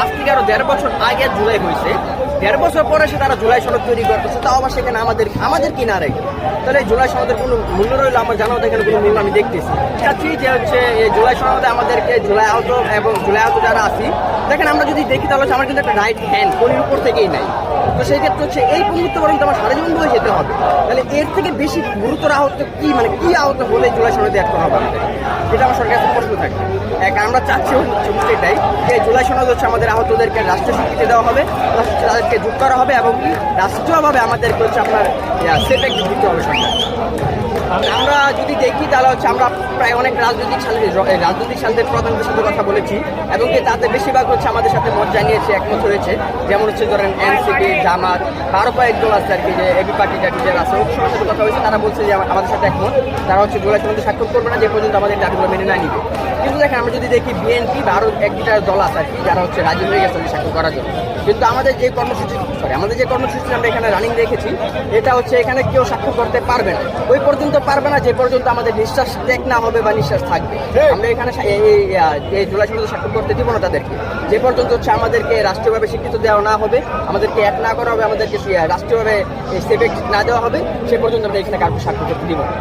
আজ থেকে আরও দেড় বছর আগে জুলাই হয়েছে। দেড় বছর পরে সে তারা জুলাই সনদ তৈরি করতেছে। তাও আবার সেখানে আমাদের আমাদের কি না রেখে তাহলে জুলাই সনদের কোনো মূল্য রইল? আমার জানা মতো এখানে কোনো মূল্য আমি দেখতেছি। চাচ্ছি যে হচ্ছে এই জুলাই সনদে আমাদেরকে জুলাই আহত এবং জুলাই আহত যারা আছি, দেখেন আমরা যদি দেখি তাহলে আমার কিন্তু একটা রাইট হ্যান্ড কোনের উপর থেকেই নাই। তো সেই ক্ষেত্রে হচ্ছে এই পঙ্গুত্ব পর্যন্ত আমার সারা জীবন বয়ে যেতে হবে। তাহলে এর থেকে বেশি গুরুতর আহত কি মানে কি আহত হলে জুলাই সনদে অ্যাড হবে আমাদের? এটা আমার সরকার কাছে প্রশ্ন থাকে এক আমরা চাচ্ছি হচ্ছে এটাই যে জুলাই সনদ হচ্ছে আমাদের আহতদেরকে রাষ্ট্রীয় স্বীকৃতি দেওয়া হবে, তাদেরকে যুক্ত করা হবে এবং রাষ্ট্রীয়ভাবে আমাদেরকে হচ্ছে আপনার একটু দিতে হবে সরকার আমরা যদি দেখি তাহলে হচ্ছে আমরা প্রায় অনেক রাজনৈতিক রাজনৈতিক সাথে প্রধানদের সাথে কথা বলেছি এবং কি তাতে বেশিরভাগ হচ্ছে আমাদের সাথে মত জানিয়েছে, একমত হয়েছে। যেমন হচ্ছে ধরেন এনসিপি, জামাত আরও দল আছে আর কি যে এবি পার্টি টাটি যারা আছে ওদের সাথে কথা হয়েছে, তারা বলছে যে আমাদের সাথে একমত। তারা হচ্ছে জুলাই সনদে স্বাক্ষর করবে না, যে পর্যন্ত আমাদের দাবিগুলো মেনে না নিবে কিন্তু দেখেন, আমরা যদি দেখি বিএনপি বা আরও এক দুটা দল আছে আর কি, যারা হচ্ছে রাজি হয়ে গেছে স্বাক্ষর করার জন্য। কিন্তু আমাদের যে কর্মসূচি সরি আমাদের যে কর্মসূচি আমরা এখানে রানিং রেখেছি এটা হচ্ছে এখানে কেউ স্বাক্ষর করতে পারবে না। ওই পর্যন্ত পারবে না যে পর্যন্ত আমাদের নিঃশ্বাস ত্যাগ না হবে বা নিঃশ্বাস থাকবে। আমরা এখানে এই জুলাই সনদে স্বাক্ষর করতে দিব না তাদেরকে। যে পর্যন্ত হচ্ছে আমাদেরকে রাষ্ট্রীয়ভাবে স্বীকৃত দেওয়া না হবে আমাদেরকে এক না করা হবে আমাদেরকে রাষ্ট্রীয়ভাবে সেফেক্ট না দেওয়া হবে সে পর্যন্ত আমরা এখানে কাউকে স্বাক্ষর করতে দিব না।